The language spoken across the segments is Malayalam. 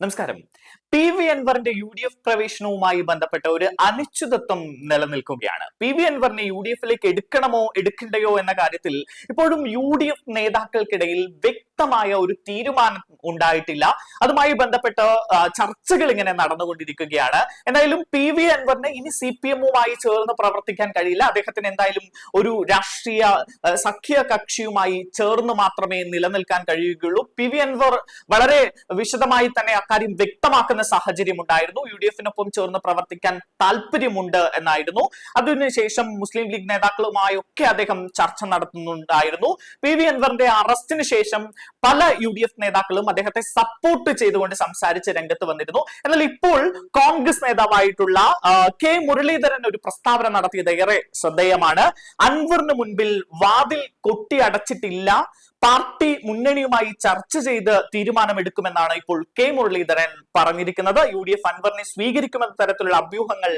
നമസ്കാരം. പി വി അൻവറിന്റെ യു ഡി എഫ് പ്രവേശനവുമായി ബന്ധപ്പെട്ട ഒരു അനിശ്ചിതത്വം നിലനിൽക്കുകയാണ്. പി വി അൻവറിനെ യു ഡി എഫിലേക്ക് എടുക്കണമോ എടുക്കണ്ടയോ എന്ന കാര്യത്തിൽ ഇപ്പോഴും യു ഡി എഫ് നേതാക്കൾക്കിടയിൽ വ്യക്തമായ ഒരു തീരുമാനം ഉണ്ടായിട്ടില്ല. അതുമായി ബന്ധപ്പെട്ട ചർച്ചകൾ ഇങ്ങനെ നടന്നുകൊണ്ടിരിക്കുകയാണ്. എന്തായാലും പി വി അൻവറിന് ഇനി സി പി എമ്മുമായി ചേർന്ന് പ്രവർത്തിക്കാൻ കഴിയില്ല. അദ്ദേഹത്തിന് എന്തായാലും ഒരു രാഷ്ട്രീയ സഖ്യ കക്ഷിയുമായി ചേർന്ന് മാത്രമേ നിലനിൽക്കാൻ കഴിയുകയുള്ളൂ. പി വി അൻവർ വളരെ വിശദമായി തന്നെ അക്കാര്യം വ്യക്തമാക്കുന്ന സാഹചര്യം ഉണ്ടായിരുന്നു. യു ഡി എഫിനൊപ്പം ചേർന്ന് പ്രവർത്തിക്കാൻ താല്പര്യമുണ്ട് എന്നായിരുന്നു. അതിനുശേഷം മുസ്ലിം ലീഗ് നേതാക്കളുമായി ഒക്കെ അദ്ദേഹം ചർച്ച നടത്തുന്നുണ്ടായിരുന്നു. പി വി അൻവറിന്റെ അറസ്റ്റിന് ശേഷം പല യു ഡി എഫ് നേതാക്കളും അദ്ദേഹത്തെ സപ്പോർട്ട് ചെയ്തുകൊണ്ട് സംസാരിച്ച് രംഗത്ത് വന്നിരുന്നു. എന്നാൽ ഇപ്പോൾ കോൺഗ്രസ് നേതാവായിട്ടുള്ള കെ മുരളീധരൻ ഒരു പ്രസ്താവന നടത്തിയത് ഏറെ ശ്രദ്ധേയമാണ്. അൻവറിന് മുൻപിൽ വാതിൽ കൊട്ടി അടച്ചിട്ടില്ല. പാർട്ടി മുന്നണിയുമായി ചർച്ച ചെയ്ത് തീരുമാനമെടുക്കുമെന്നാണ് ഇപ്പോൾ കെ മുരളീധരൻ പറഞ്ഞിരിക്കുന്നത്. യു ഡി എഫ് അൻവറിനെ സ്വീകരിക്കുമെന്ന തരത്തിലുള്ള അഭ്യൂഹങ്ങൾ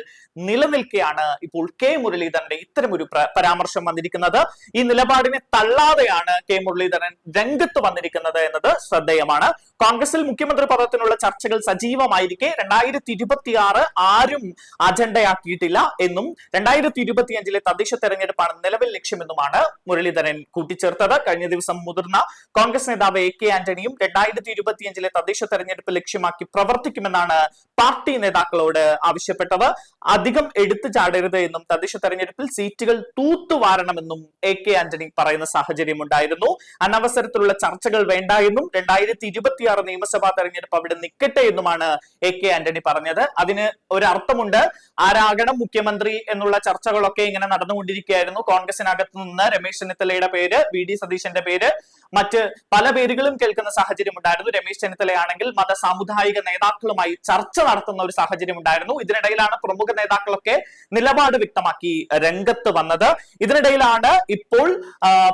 നിലനിൽക്കെയാണ് ഇപ്പോൾ കെ മുരളീധരന്റെ ഇത്തരമൊരു പരാമർശം വന്നിരിക്കുന്നത്. ഈ നിലപാടിനെ തള്ളാതെയാണ് കെ മുരളീധരൻ രംഗത്ത് വന്നിരിക്കുന്നത് എന്നത് ശ്രദ്ധേയമാണ്. കോൺഗ്രസിൽ മുഖ്യമന്ത്രി പദത്തിനുള്ള ചർച്ചകൾ സജീവമായിരിക്കെ. രണ്ടായിരത്തി ഇരുപത്തിയാറ് ആരും അജണ്ടയാക്കിയിട്ടില്ല എന്നും രണ്ടായിരത്തി ഇരുപത്തിയഞ്ചിലെ തദ്ദേശ തെരഞ്ഞെടുപ്പാണ് നിലവിൽ ലക്ഷ്യമെന്നുമാണ് മുരളീധരൻ കൂട്ടിച്ചേർത്തത്. കഴിഞ്ഞ ദിവസം മുതിർന്ന കോൺഗ്രസ് നേതാവ് എ കെ ആന്റണിയും രണ്ടായിരത്തി ഇരുപത്തിയഞ്ചിലെ തദ്ദേശ തെരഞ്ഞെടുപ്പ് ലക്ഷ്യമാക്കി പ്രവർത്തിക്കുമെന്നാണ് പാർട്ടി നേതാക്കളോട് ആവശ്യപ്പെട്ടത്. അധികം എടുത്തു ചാടരുത് എന്നും തദ്ദേശ തെരഞ്ഞെടുപ്പിൽ സീറ്റുകൾ തൂത്തുവാരണമെന്നും എ കെ ആന്റണി പറയുന്ന സാഹചര്യം ഉണ്ടായിരുന്നു. അനവസരത്തിലുള്ള ചർച്ചകൾ വേണ്ട എന്നും രണ്ടായിരത്തി ഇരുപത്തിയാറ് നിയമസഭാ തെരഞ്ഞെടുപ്പ് അവിടെ നിൽക്കട്ടെ എന്നുമാണ് എ കെ ആന്റണി പറഞ്ഞത്. അതിന് ഒരർത്ഥമുണ്ട്. ആരാകണം മുഖ്യമന്ത്രി എന്നുള്ള ചർച്ചകളൊക്കെ ഇങ്ങനെ നടന്നുകൊണ്ടിരിക്കുകയായിരുന്നു. കോൺഗ്രസിനകത്ത് നിന്ന് രമേശ് ചെന്നിത്തലയുടെ പേര് വി ഡി സതീശന്റെ പേര് മറ്റ് പല പേരുകളും കേൾക്കുന്ന സാഹചര്യം ഉണ്ടായിരുന്നു. രമേശ് ചെന്നിത്തലയാണെങ്കിൽ മത സാമുദായിക നേതാക്കളുമായി ചർച്ച നടത്തുന്ന ഒരു സാഹചര്യം ഉണ്ടായിരുന്നു. ഇതിനിടയിലാണ് പ്രമുഖ നേതാക്കളൊക്കെ നിലപാട് വ്യക്തമാക്കി രംഗത്ത് വന്നത്. ഇതിനിടയിലാണ് ഇപ്പോൾ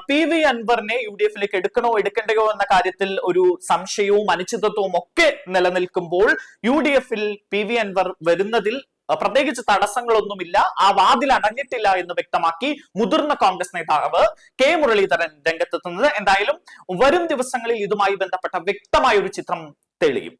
പി വി അൻവറിനെ യു ഡി എഫിലേക്ക് എടുക്കണോ എടുക്കണ്ടയോ എന്ന കാര്യത്തിൽ ഒരു സംശയവും അനിശ്ചിതത്വവും ഒക്കെ നിലനിൽക്കുമ്പോൾ യു ഡി എഫിൽ പി വി അൻവർ വരുന്നതിൽ പ്രത്യേകിച്ച് തടസ്സങ്ങളൊന്നുമില്ല. ആ വാതിൽ അടഞ്ഞിട്ടില്ല എന്ന് വ്യക്തമാക്കി മുതിർന്ന കോൺഗ്രസ് നേതാവ് കെ മുരളീധരൻ രംഗത്തെത്തുന്നത്. എന്തായാലും വരും ദിവസങ്ങളിൽ ഇതുമായി ബന്ധപ്പെട്ട വ്യക്തമായ ഒരു ചിത്രം തെളിയും.